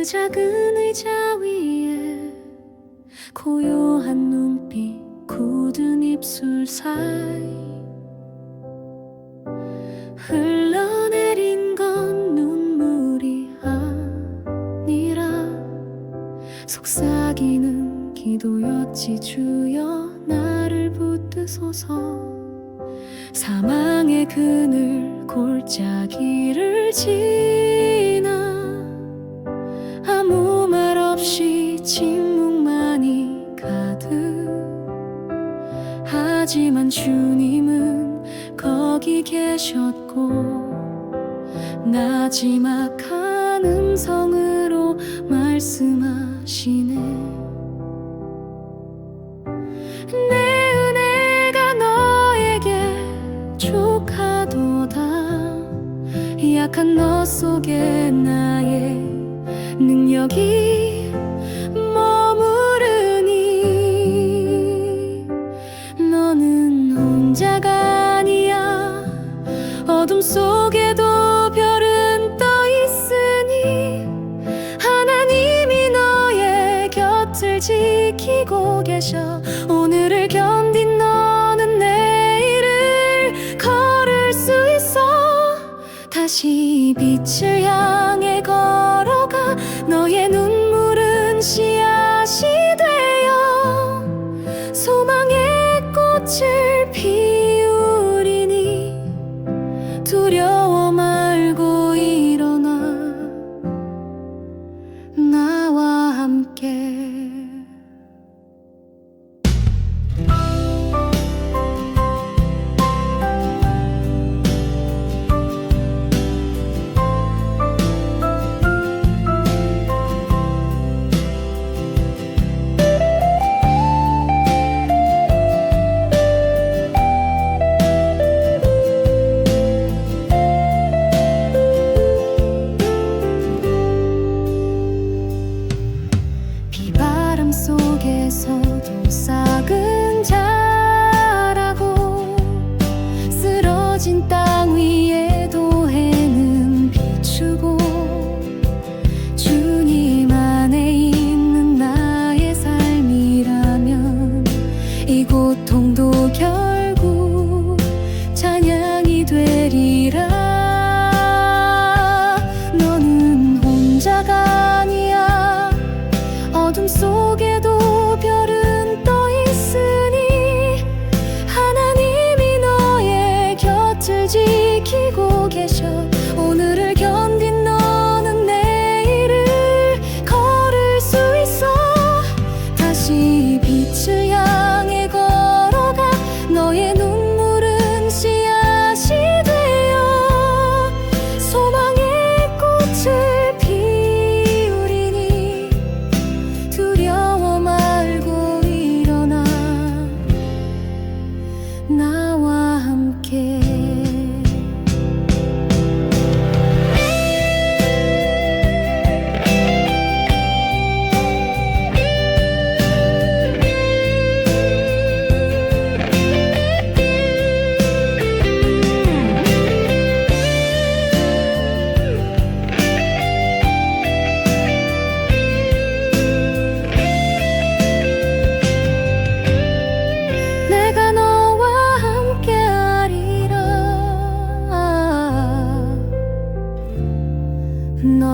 그 작은 의자 위에 고요한 눈빛 굳은 입술 사이 흘러내린 건 눈물이 아니라 속삭이는 기도였지 주여 나를 붙드소서 하지만 주님은 거기 계셨고 나지막한 음성으로 말씀하시네. 내 은혜가 너에게 족하도다. 약한 너 속에 나의 능력이 다시 빛을 향해 걸어가 너의 눈물은 씨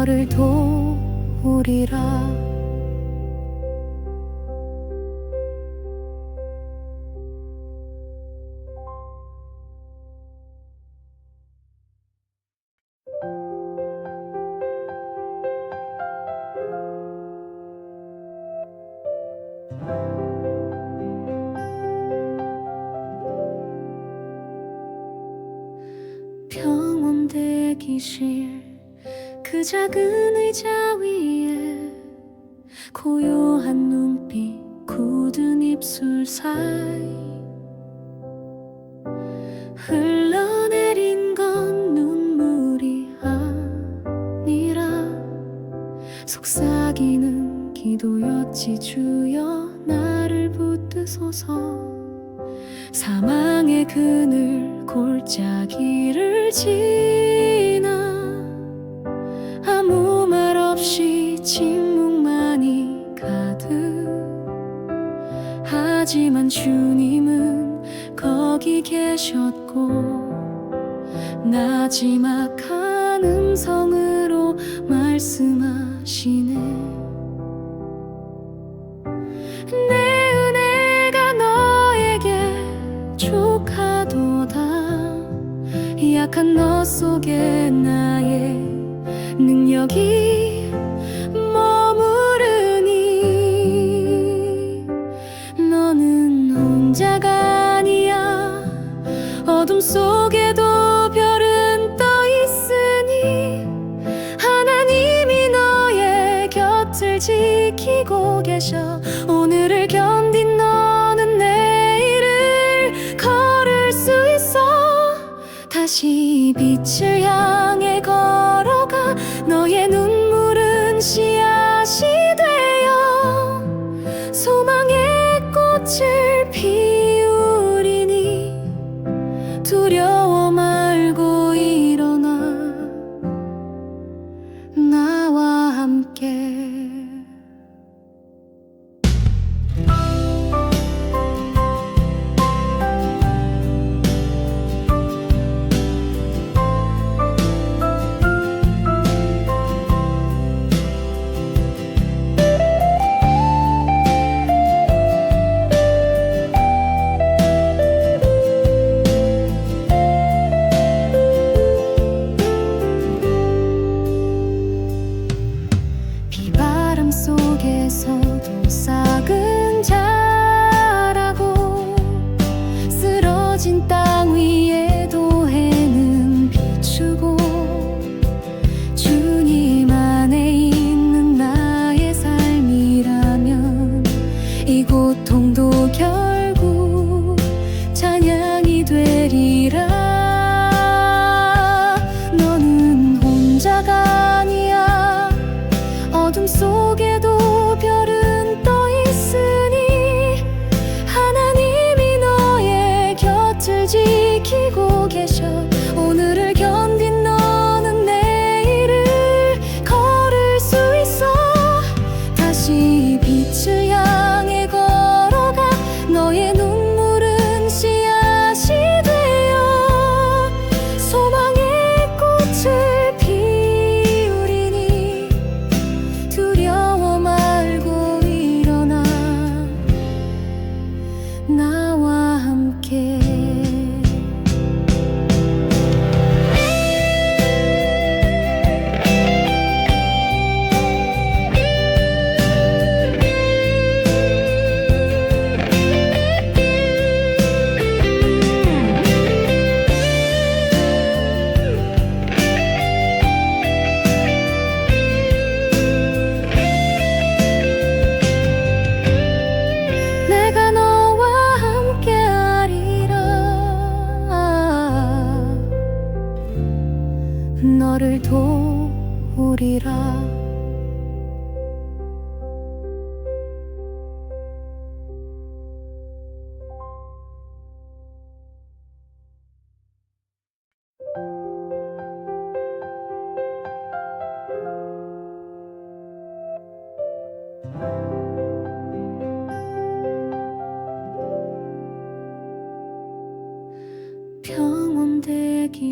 너를 도우리라. 병원 대기실 그 작은 의자 위에 고요한 눈빛 굳은 입술 사이 흘러내린 건 눈물이 아니라 속삭이는 기도였지 주여 나를 붙드소서. 사망의 그늘 골짜기를 지나 하지만 주님은 거기 계셨고 나지막한 음성으로 말씀하시네. 내 은혜가 너에게 족하도다. 약한 너 속에 나의 능력이 혼자가 아니야. 어둠 속에도 어둠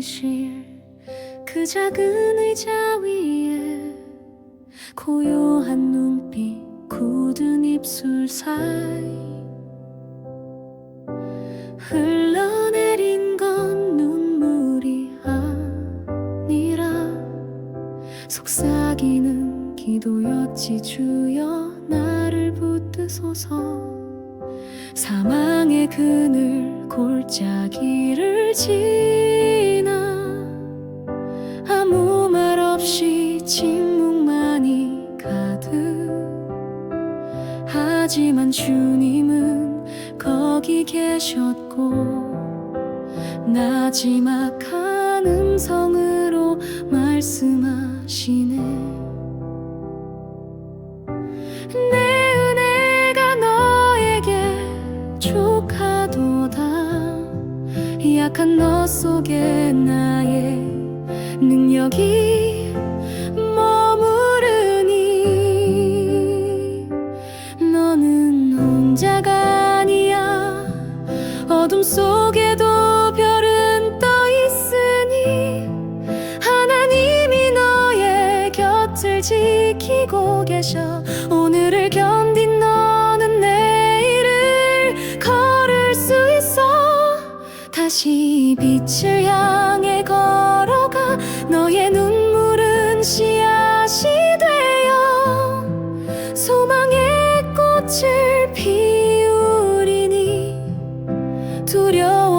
대기실 그 작은 의자 위에 고요한 눈빛 굳은 입술 사이 흘러내린 건 눈물이 아니라 속삭이는 기도였지 주여 나를 붙드소서. 사망의 그늘 골짜기를 지 하지만 주님은 거기 계셨고 나지막 한 음성으로 말씀하시네. 내 은혜가 너에게 족하도다. 약한 너 속에 나의 능력이 지키고 계셔. 오늘을 견딘 너는 내일을 걸을 수 있어. 다시 빛을 향해 걸어가 너의 눈물은 씨앗이 되어 소망의 꽃을 피우리니 두려워